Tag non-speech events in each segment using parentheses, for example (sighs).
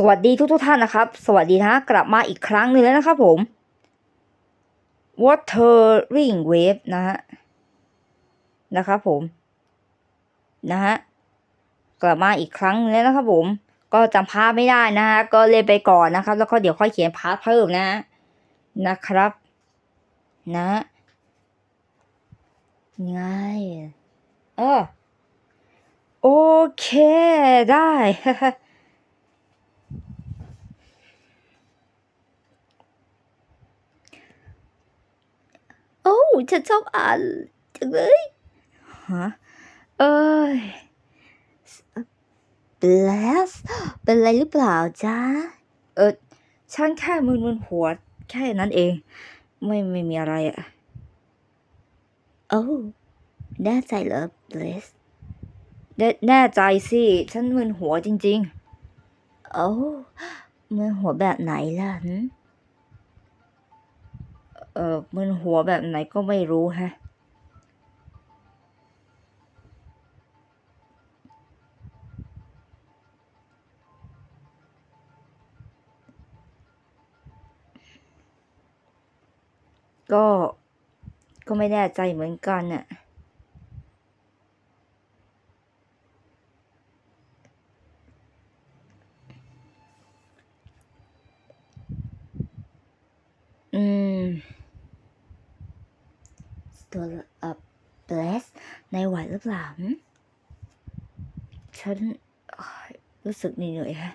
สวัสดีทุกทุกท่านนะครับ สวัสดีนะกลับมาอีกครั้งหนึ่งแล้วนะครับผม Watering Wave นะฮะนะครับผมนะฮะกลับมาอีกครั้งหนึ่งแล้วนะครับผม ก็จำพาไม่ได้นะฮะก็เล่นไปก่อนนะครับ แล้วก็เดี๋ยวค่อยเขียนพาร์ทเพิ่มนะนะครับนะง่ายเออโอเคได้ อ้ฉันชอบอ่านจังเลยฮะเอ้ย bless เป็นไรหรือเปล่าจ๊ะ เออฉันแค่มึนๆหัว แค่นั้นเอง ไม่ไม่มีอะไรอะโอ้แน่ใจเหรอ bless แน่แน่ใจสิ ฉันมึนหัวจริง ๆ โอ้มึนหัวแบบไหนล่ะหึเออมึนหัวแบบไหนก็ไม่รู้ฮะ ก็ก็ไม่แน่ใจเหมือนกันน่ะ อืม ตัวเอ่อ bless ในไหวหรือเปล่าฉันรู้สึกเหนื่อยฮะ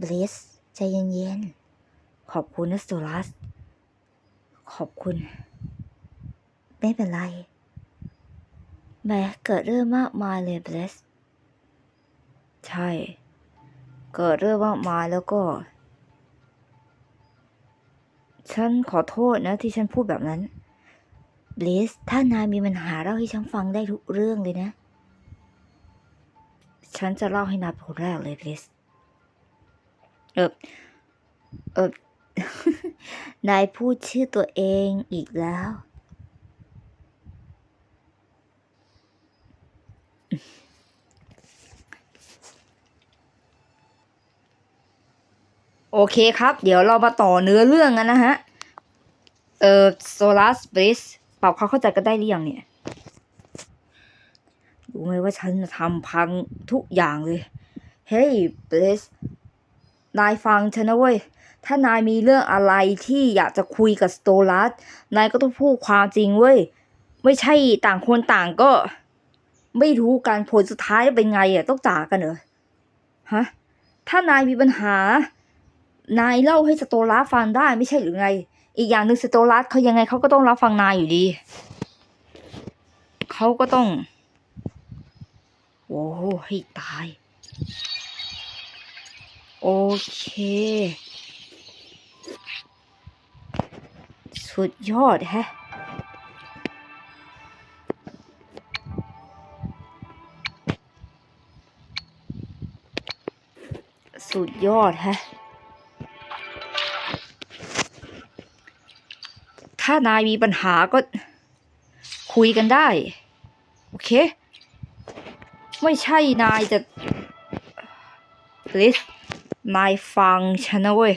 bless ใจเย็นๆ ขอบคุณนะสโตลัส ขอบคุณ ไม่เป็นไรแม้เกิดเรื่องมากมายเลย bless ใช่ เกิดเรื่องมากมายแล้วก็ ฉันขอโทษนะที่ฉันพูดแบบนั้น ลิส ถ้านายมีปัญหาเล่าให้ฉันฟังได้ทุกเรื่องเลยนะ ฉันจะเล่าให้นายเป็นคนแรกเลยบลิส เออเออนายพูดชื่อตัวเองอีกแล้ว โอเคครับ เดี๋ยวเรามาต่อเนื้อเรื่องกันนะฮะ เออโซลาร์บลิส ปรับความเข้าใจกันได้หรือยังเนี่ยรู้ไหมว่าฉันทำพังทุกอย่างเลย เฮ้ยบสนายฟังฉันนะเว้ย ถ้านายมีเรื่องอะไรที่อยากจะคุยกับสโตลัส นายก็ต้องพูดความจริงเว้ย ไม่ใช่ต่างคนต่างก็ ไม่รู้การผลสุดท้ายเป็นไงอะต้องจากกันเหรอ ฮะ ถ้านายมีปัญหา นายเล่าให้สโตลัสฟังได้ไม่ใช่หรือไง อีกอย่างหนึ่งสโตลัสเขายังไงเขาก็ต้องรับฟังนายอยู่ดี เขาก็ต้อง โอ้โหให้ตาย โอเค สุดยอดแฮะสุดยอดแฮะ ถ้านายมีปัญหาก็คุยกันได้ โอเค ไม่ใช่นายจะลิสนายฟังฉันนะเว้ย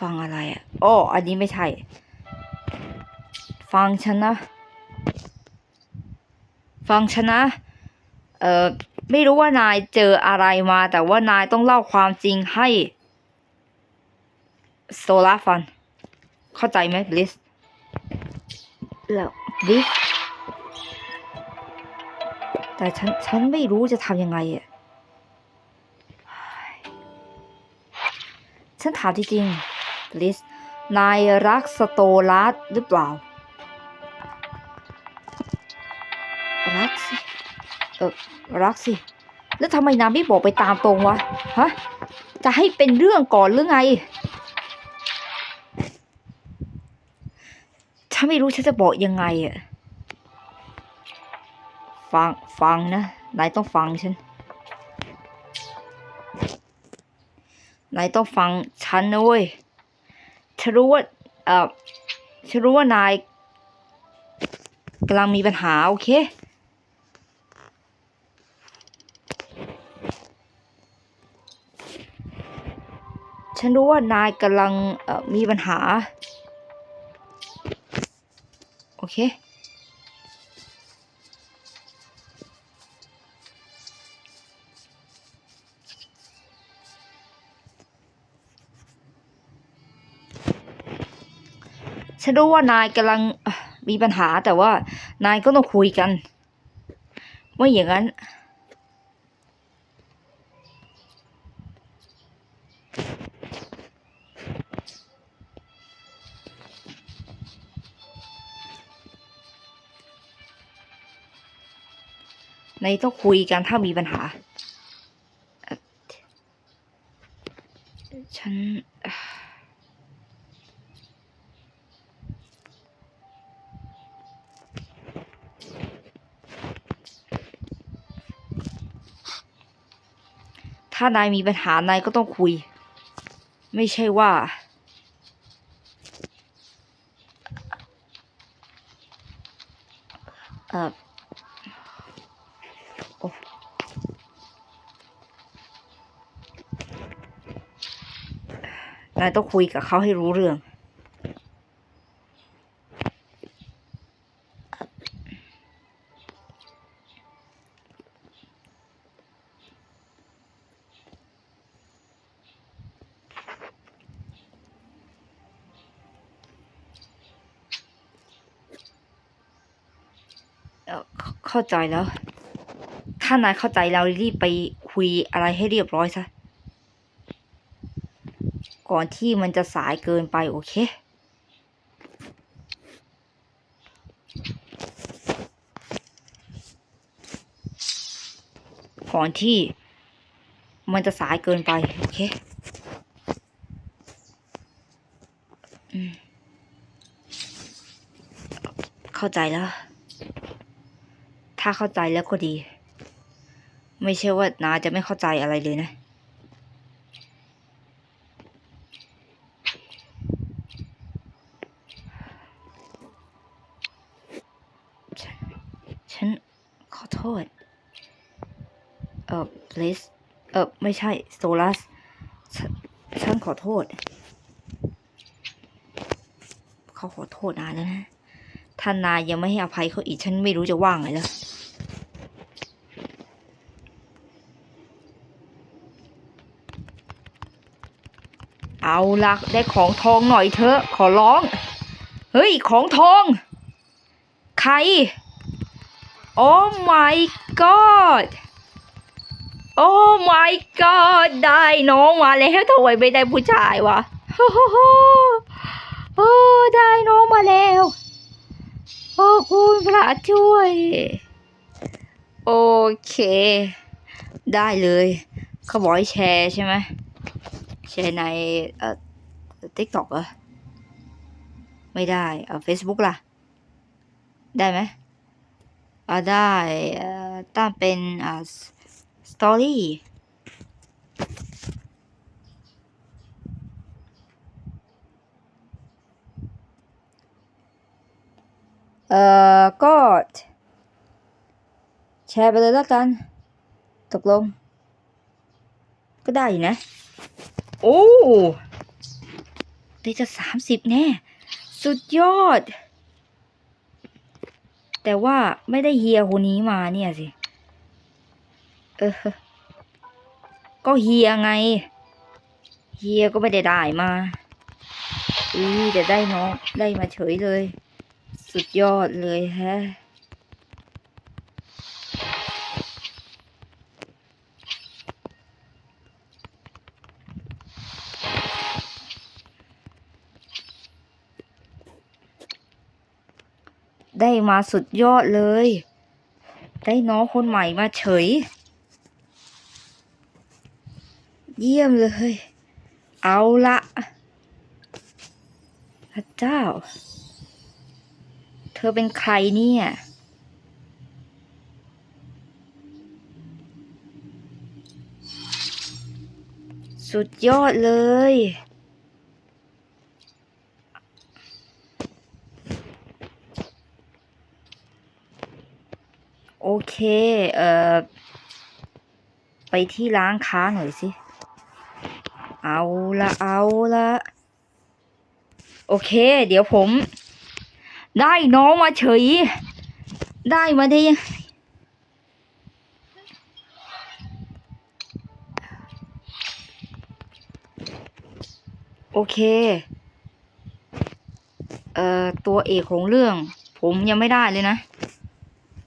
ฟังอะไรอะอ้ออันนี้ไม่ใช่ ฟังฉันนะ ฟังฉันนะ เอ่อ ไม่รู้ว่านายเจออะไรมา แต่ว่านายต้องเล่าความจริงให้ โซลาฟัน เข้าใจไหมบลิสแล้วบลิสแต่ฉัน ฉันไม่รู้จะทำยังไงอะ ฉันถามจริงๆบลิส นายรักสโตลัสหรือเปล่า รักสิ เออรักสิ แล้วทำไมนายไม่บอกไปตามตรงวะ ฮะ จะให้เป็นเรื่องก่อนหรือไง ไม่รู้ฉันจะบอกยังไงอะฟังฟังนะนายต้องฟังฉันนายต้องฟังฉันนะเว้ยฉันรู้ว่าเออฉันรู้ว่านายกำลังมีปัญหา โอเค ฉันรู้ว่านายกำลังมีปัญหา เค ฉันรู้ว่านายกำลังมีปัญหาแต่ว่านายก็ต้องคุยกัน ไม่อย่างนั้น ต้องคุยกันถ้ามีปัญหา ฉัน ถ้านายมีปัญหานายก็ต้องคุย ไม่ใช่ว่า นายต้องคุยกับเขาให้รู้เรื่องเข้าเข้าใจแล้ว ถ้านายเข้าใจแล้วรีบไปคุยอะไรให้เรียบร้อยซะ ก่อนที่มันจะสายเกินไปโอเค ก่อนที่มันจะสายเกินไป โอเคเข้าใจแล้ว ถ้าเข้าใจแล้วก็ดี ไม่ใช่ว่านาจะไม่เข้าใจอะไรเลยนะ ฉัน ฉันขอโทษ เอ อ please เออไม่ใช่โซลัสฉันขอโทษ เขาขอโทษนานแล้วนะถ้านายยังไม่ให้อภัยเขาอีก ฉันไม่รู้จะว่าไงแล้วเอาละได้ของทองหน่อยเถอะขอร้อง เฮ้ย ของทอง ใคร โอ้ my god โอ้ my god ได้น้องมาแล้วทำไมไม่ได้ผู้ชายวะโอ้โหโอ้ได้น้องมาแล้ว โอ้คุณพระช่วย โอเค ได้เลยเขาบอกให้แชร์ใช่ไหมแชร์ในเอ่อทิกตอกเหรอไม่ได้เอ่อเฟซบุ๊กล่ะ ได้ไหมอ่าได้เอ่อตั้งเป็นอ่า ตอรี่เอ่อ ก็ แชร์ไปเลยแล้วกัน ตกลง ก็ได้อยู่นะ โอ้ได้จะสามสิบแน่ สุดยอด แต่ว่าไม่ได้เฮียคนนี้มาเนี่ยสิ เออ ก็เฮียไง เฮียก็ไม่ได้ได้มาอือแต่ได้น้องได้มาเฉยเลย สุดยอดเลยแฮะได้มาสุดยอดเลย ได้น้องคนใหม่มาเฉย เยี่ยมเลย เอาละพระเจ้า เธอเป็นใครเนี่ย สุดยอดเลย โอเค เอ่อ ไปที่ร้านค้าหน่อยสิ เอาละเอาละโอเค เดี๋ยวผม ได้น้องมาเฉย ได้มาได้ยังโอเค เอ่อ ตัวเอกของเรื่อง ผมยังไม่ได้เลยนะ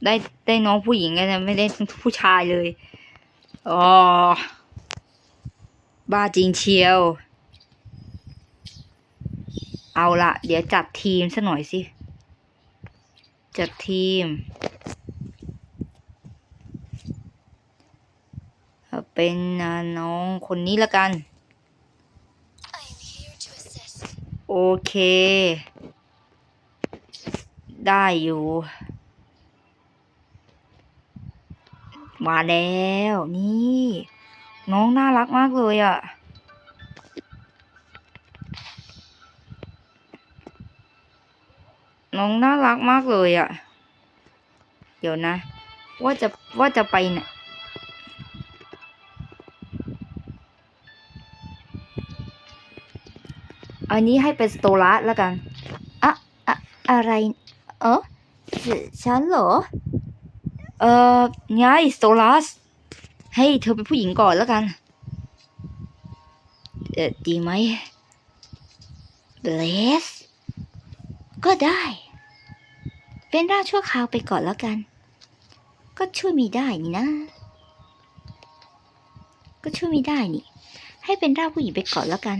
ได้ได้น้องผู้หญิงไงแต่ไม่ได้ผู้ชายเลย อ๋อ บ้าจริงเชียว เอาละเดี๋ยวจัดทีมซะหน่อยสิ จัดทีม เป็นน้องคนนี้ละกัน โอเค ได้อยู่ มาแล้วนี่ น้องน่ารักมากเลยอะ่ะ น้องน่ารักมากเลยอะ่ะ เดี๋ยวนะ ว่าจะว่าจะไปไหนอันนี้ให้เป็นสโตลัสแล้วกันอะอะอะไร เออฉฉันเหรอ เออไงสโตลัส ให้เธอเป็นผู้หญิงก่อนแล้วกัน เออดีไหมเบลสก็ได้ เป็นร่างชั่วคราวไปก่อนแล้วกัน ก็ช่วยมีได้นี่นะ ก็ช่วยมีได้นี่ ให้เป็นร่างผู้หญิงไปก่อนแล้วกัน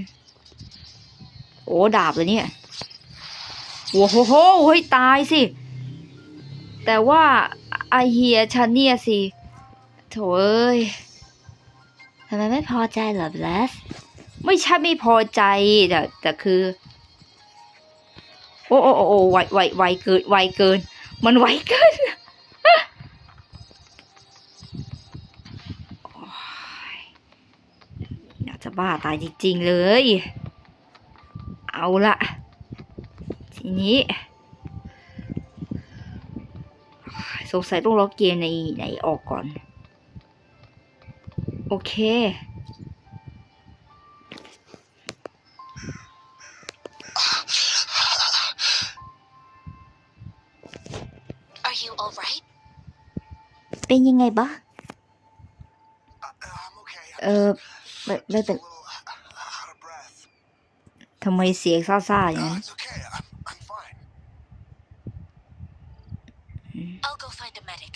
โอ้ดาบเลยเนี่ยโอ้โหโหเฮ้ยตายสิ แต่ว่าไอเฮียฉันเนี่ยสิ โถเอ้ยทำไมไม่พอใจเหรอเบลสไม่ใช่ไม่พอใจแต่แต่คือโอ้โอ้โอ้โอ้ไวไวไวเกินไวเกิน มันไวเกินอยากจะบ้าตายจริงๆเลย เอาละทีนี้ สงสัยต้องล็อกเกมในในออกก่อน โอเค Are you alright? เป็นยังไงบ้าง I'm okay. เออไม่ไม่เป็น Just a little out of breath. ทำไมเสียงซ่าๆอย่าง No, นั้น it's okay. I'm, I'm fine. I'll go find a medic.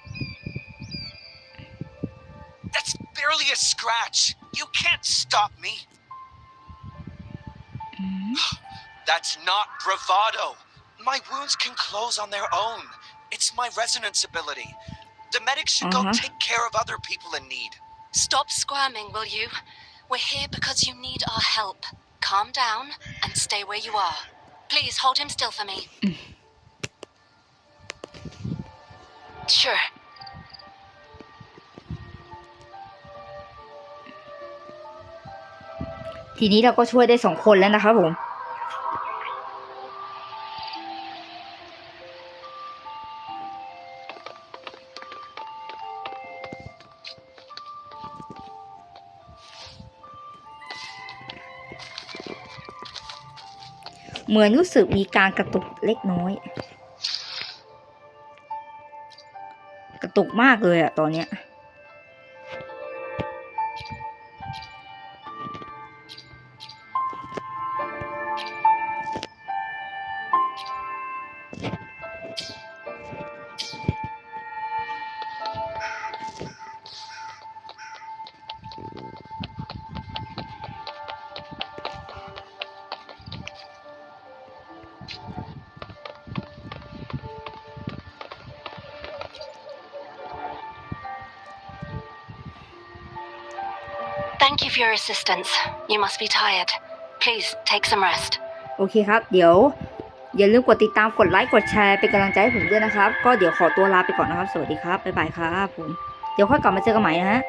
barely a scratch. You can't stop me. อืม (sighs) That's not bravado. My wounds can close on their own. It's my resonance ability. The medics should Uh-huh. go take care of other people in need. Stop squirming, will you? We're here because you need our help. Calm down and stay where you are. Please hold him still for me. Sure. ทีนี้เราก็ช่วยได้สองคนแล้วนะครับผมเหมือนรู้สึกมีการกระตุกเล็กน้อย กระตุกมากเลยอะตอนเนี้ย for your assistance. You must be tired. Please take some rest. โอเคครับ เดี๋ยวอย่าลืมกดติดตาม กดไลค์ กดแชร์ เป็นกำลังใจให้ผมด้วยนะครับ ก็เดี๋ยวขอตัวลาไปก่อนนะครับ สวัสดีครับ บ๊ายบายครับผม เดี๋ยวค่อยกลับมาเจอกันใหม่นะฮะ